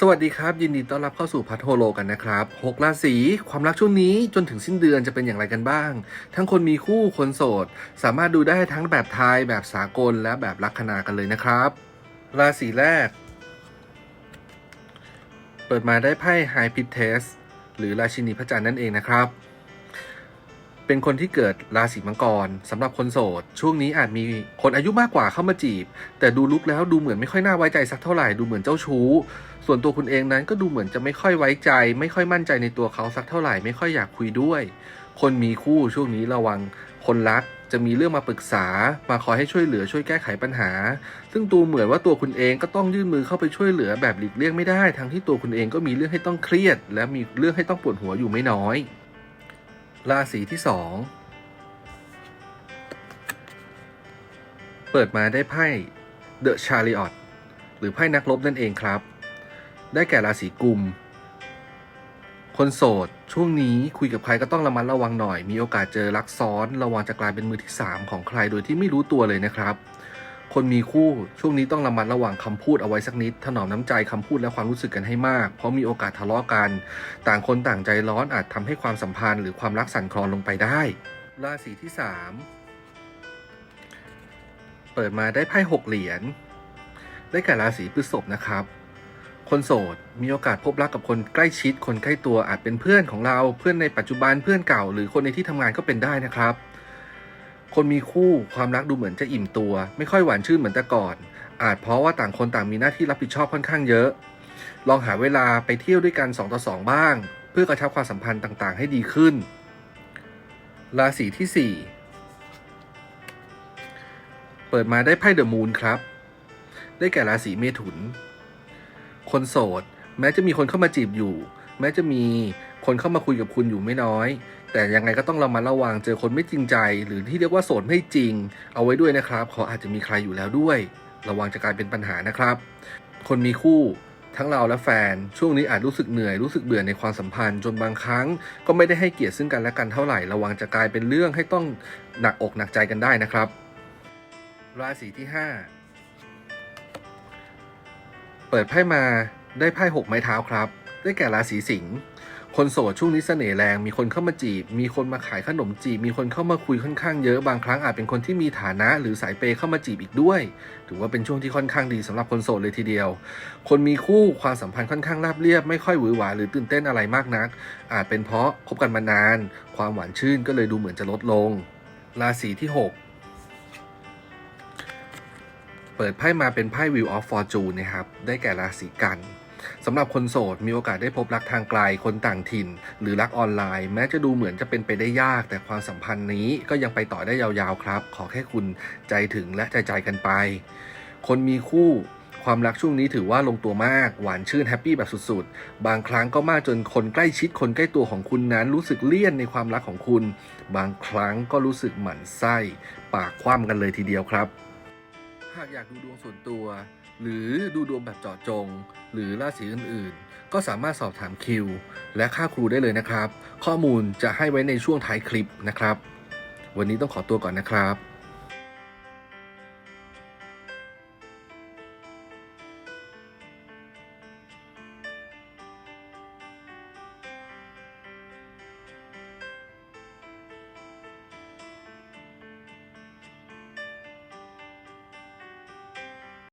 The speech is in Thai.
สวัสดีครับ ยินดีต้อนรับเข้าสู่พัทโฮโลกันนะครับ 6 ราศีความรักช่วงนี้จนถึงสิ้นเดือนจะเป็นอย่างไรกันบ้าง ทั้งคนมีคู่คนโสด สามารถดูได้ทั้งแบบไทยแบบสากลและแบบลัคนากันเลยนะครับ ราศีแรก เปิดมาได้ไพ่ไฮพิทเทสหรือราชินีพระจันทร์นั่นเองนะครับ เป็นคนที่เกิดราศีมังกรสำหรับคนโสด ช่วงนี้อาจมีคนอายุมากกว่าเข้ามาจีบ แต่ดูลุกแล้วดูเหมือนไม่ค่อยน่าไว้ใจสักเท่าไหร่ดูเหมือนเจ้าชู้ ส่วนตัวคุณเองนั้นก็ดูเหมือนจะไม่ค่อยไว้ใจ ไม่ค่อยมั่นใจในตัวเขาสักเท่าไหร่ไม่ค่อยอยากคุยด้วย คนมีคู่ช่วงนี้ระวังคนรักจะมีเรื่องมาปรึกษา มาคอยให้ช่วยเหลือช่วยแก้ไขปัญหา ซึ่งดูเหมือนว่าตัวคุณเองก็ต้องยื่นมือเข้าไปช่วยเหลือแบบหลีกเลี่ยงไม่ได้ ทั้งที่ตัวคุณเองก็มีเรื่องให้ต้องเครียด และมีเรื่องให้ต้องปวดหัวอยู่ไม่น้อย ราศีที่สองเปิดมาได้ไพ่ The Chariot หรือไพ่นักรบนั่นเองครับ ได้แก่ราศีกุม คนโสด ช่วงนี้คุยกับใครก็ต้องระมัดระวังหน่อย มีโอกาสเจอรักซ้อน ระวังจะกลายเป็นมือที่ 3 ของใครโดยที่ไม่รู้ตัวเลยนะครับ คนมีคู่ช่วงนี้ต้องระมัดระวังคำพูดเอาไว้สักนิด ถนอมน้ำใจคำพูดและความรู้สึกกันให้มาก เพราะมีโอกาสทะเลาะกัน ต่างคนต่างใจร้อนอาจทำให้ความสัมพันธ์หรือความรักสั่นคลอนลงไปได้ ราศีที่ 3 เปิดมาได้ไพ่หกเหรียญได้แก่ราศีพฤษภนะครับ คนโสดมีโอกาสพบรักกับคนใกล้ชิด คนใกล้ตัวอาจเป็นเพื่อนของเราเพื่อนในปัจจุบันเพื่อนเก่า หรือคนในที่ทำงานก็เป็นได้นะครับ คนมีคู่ความรักดูเหมือนจะอิ่มตัว ไม่ค่อยหวานชื่นเหมือนแต่ก่อน อาจเพราะว่าต่างคนต่างมีหน้าที่รับผิดชอบค่อนข้างเยอะ ลองหาเวลาไปเที่ยวด้วยกัน2ต่อ2บ้าง เพื่อกระชับความสัมพันธ์ต่างๆ ให้ดีขึ้น ราศีที่ 4 เปิดมาได้ไพ่เดอะมูนครับ ได้แก่ราศีเมถุน คนโสด แม้จะมีคนเข้ามาจีบอยู่ แม้จะมีคนเข้ามาคุยกับคุณอยู่ไม่น้อย แต่ยังไงก็ต้องเระมัดระวังเจอคนไม่จริงใจ หรือที่เรียกว่าโสดไม่จริง เอาไว้ด้วยนะครับเขาอาจจะมีใครอยู่แล้วด้วย ระวังจะกลายเป็นปัญหานะครับ คนมีคู่ทั้งเราและแฟนช่วงนี้อาจรู้สึกเหนื่อยรู้สึกเบื่อในความสัมพันธ์ จนบางครั้ง ก็ไม่ได้ให้เกียรติซึ่งกันและกันเท่าไหร่ระวังจะกลายเป็นเรื่องให้ต้องหนักอกหนักใจกันได้นะครับ ราศีที่ 5 เปิดไพ่มาได้ไพ่หกไม้เท้าครับ ได้แก่ราศีสิงห์ คนโสดช่วงนี้เสน่ห์แรง มีคนเข้ามาจีบ มีคนมาขายขนมจีบ มีคนเข้ามาคุยค่อนข้างเยอะ บางครั้งอาจเป็นคนที่มีฐานะ หรือสายเปย์เข้ามาจีบอีกด้วย ถือว่าเป็นช่วงที่ค่อนข้างดีสำหรับคนโสดเลยทีเดียว คนมีคู่ความสัมพันธ์ค่อนข้างราบเรียบ ไม่ค่อยหวือหวาหรือตื่นเต้นอะไรมากนัก อาจเป็นเพราะคบกันมานาน ความหวานชื่นก็เลยดูเหมือนจะลดลง ราศีที่ 6เปิดไพ่มาเป็นไพ่ Wheel of Fortune นะครับ ได้แก่ราศีกัน สำหรับคนโสดมีโอกาสได้พบรักทางไกลคนต่างถิ่น หรือรักออนไลน์ แม้จะดูเหมือนจะเป็นไปได้ยาก แต่ความสัมพันธ์นี้ก็ยังไปต่อได้ยาวๆครับ ขอแค่คุณใจถึงและใจใจกันไป คนมีคู่ความรักช่วงนี้ถือว่าลงตัวมาก หวานชื่นแฮปปี้แบบสุดๆ บางครั้งก็มากจนคนใกล้ชิดคนใกล้ตัวของคุณนั้นรู้สึกเลี่ยนในความรักของคุณ บางครั้งก็รู้สึกหมั่นไส้ ปากคว่ำกันเลยทีเดียวครับ หากอยากดูดวงส่วนตัว หรือดูดวงแบบเจาะจง หรือราศีอื่นๆ ก็สามารถสอบถามคิว และค่าครูได้เลยนะครับ ข้อมูลจะให้ไว้ในช่วงท้ายคลิปนะครับ วันนี้ต้องขอตัวก่อนนะครับ